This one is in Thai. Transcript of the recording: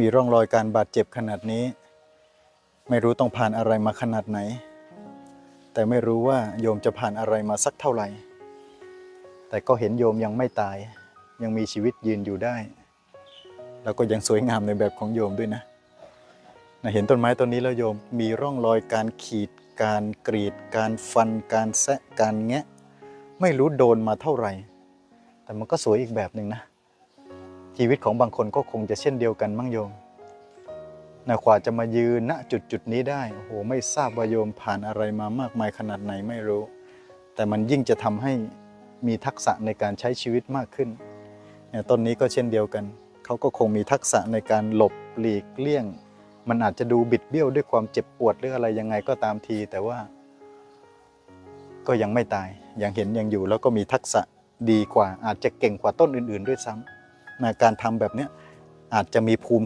มีร่องรอยการบาดเจ็บขนาดนี้ ไม่รู้ต้องผ่านอะไรมาขนาดไหน แต่ไม่รู้ว่าโยมจะผ่านอะไรมาสักเท่าไหร่ แต่ก็เห็นโยมยังไม่ตาย ยังมีชีวิตยืนอยู่ได้ แล้วก็ยังสวยงามในแบบของโยมด้วยนะนะเห็นต้นไม้ต้นนี้แล้วโยมมีร่องรอยการขีด การกรีด การฟัน การแซะการแงะ ไม่รู้โดนมาเท่าไหร่ แต่มันก็สวยอีกแบบหนึ่งนะ ชีวิตของบางคนก็คงจะเช่นเดียวกันมั้งโยมนะกว่าจะมายืนณจุดจุดนี้ได้โอ้โหไม่ทราบว่าโยมผ่านอะไรมามากมายขนาดไหนไม่รู้ แต่มันยิ่งจะทำให้มีทักษะในการใช้ชีวิตมากขึ้นเนี่ยต้นนี้ก็เช่นเดียวกัน เขาก็คงมีทักษะในการหลบหลีกเลี่ยง มันอาจจะดูบิดเบี้ยวด้วยความเจ็บปวดหรืออะไรยังไงก็ตามที แต่ว่า ก็ยังไม่ตายยังเห็นยังอยู่แล้วก็มีทักษะดีกว่าอาจจะเก่งกว่าต้นอื่น ๆ ด้วยซ้ำนะ การทำแบบนี้อาจจะมีภูมิ